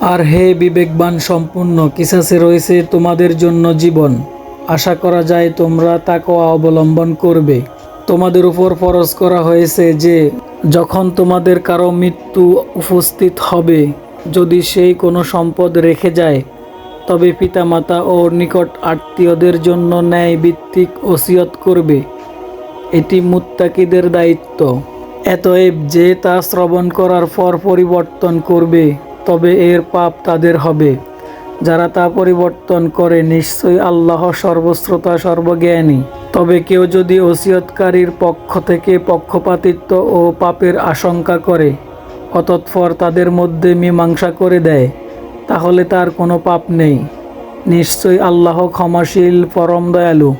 আর হে বিবেকবান সম্পূর্ণ, কিসাসে রয়েছে তোমাদের জন্য জীবন। আশা করা যায় তোমরা তাকওয়া অবলম্বন করবে। তোমাদের উপর ফরজ করা হয়েছে যে, যখন তোমাদের কারও মৃত্যু উপস্থিত হবে, যদি সেই কোনো সম্পদ রেখে যায়, তবে পিতামাতা ও নিকট আত্মীয়দের জন্য ন্যায় ভিত্তিক ওসিয়ত করবে। এটি মুত্তাকিদের দায়িত্ব। এতএব যে তা শ্রবণ করার পর পরিবর্তন করবে তবে এর পাপ তাদের হবে। যারা তা পরিবর্তন করে, নিশ্চয়ই আল্লাহ সর্বশ্রোতা, সর্বজ্ঞানী। তবে কেউ যদি ওসিয়তকারীর পক্ষ থেকে পক্ষপাতিত্ব ও পাপের আশঙ্কা করে, অতৎপর তাদের মধ্যে মীমাংসা করে দেয়, তাহলে তার কোনো পাপ নেই। নিশ্চয়ই আল্লাহ ক্ষমাশীল, পরম দয়ালু।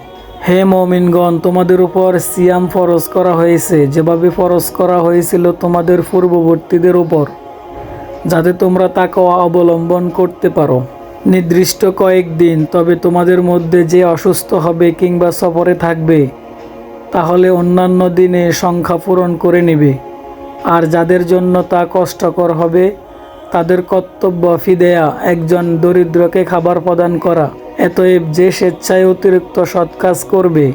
হে মমিনগণ, তোমাদের উপর সিয়াম ফরজ করা হয়েছে। যেভাবে ফরজ করা হয়েছিল তোমাদের পূর্ববর্তীদের উপর। যাতে তোমরা তাকওয়া অবলম্বন করতে পারো। নির্দিষ্ট কয়েকদিন তবে তোমাদের মধ্যে যে অসুস্থ হবে কিংবা সফরে থাকবে, তাহলে অন্যান্য দিনে সংখ্যা পূরণ করে নেবে। আর যাদের জন্য তা কষ্টকর হবে, তাদের কর্তব্য ফিদেয়া, একজন দরিদ্রকে খাবার প্রদান করা। এতএব যে স্বেচ্ছায় অতিরিক্ত সৎ কাজ করবে,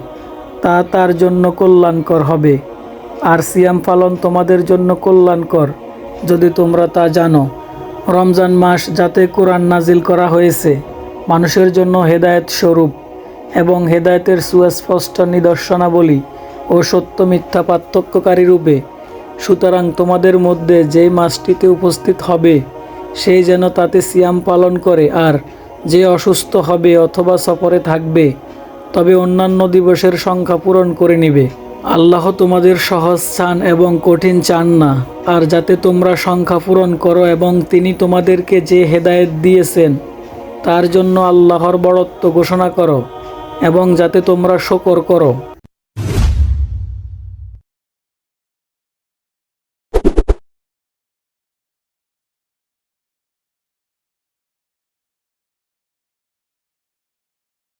তা তার জন্য কল্যাণকর হবে। আর সিয়াম পালন তোমাদের জন্য কল্যাণকর। যদি তোমরা তা জানো, রমজান মাস যাতে কোরআন নাজিল করা হয়েছে, মানুষের জন্য হেদায়েত স্বরূপ এবং হেদায়েতের সুস্পষ্ট নিদর্শনাবলী ও সত্য মিথ্যা পার্থক্যকারী রূপে, সুতরাং তোমাদের মধ্যে যেই মাসটিতে উপস্থিত হবে সেই যেন তাতে সিয়াম পালন করে আর যে অসুস্থ হবে অথবা সফরে থাকবে, তবে অন্যান্য দিবসের সংখ্যা পূরণ করে নিবে। আল্লাহ তোমাদের সহজ চান এবং কঠিন চান না, আর যাতে তোমরা সংখ্যা পূরণ করো এবং তিনি তোমাদেরকে যে হেদায়েত দিয়েছেন, তার জন্য আল্লাহর বড়ত্ব ঘোষণা করো এবং যাতে তোমরা শকর করো।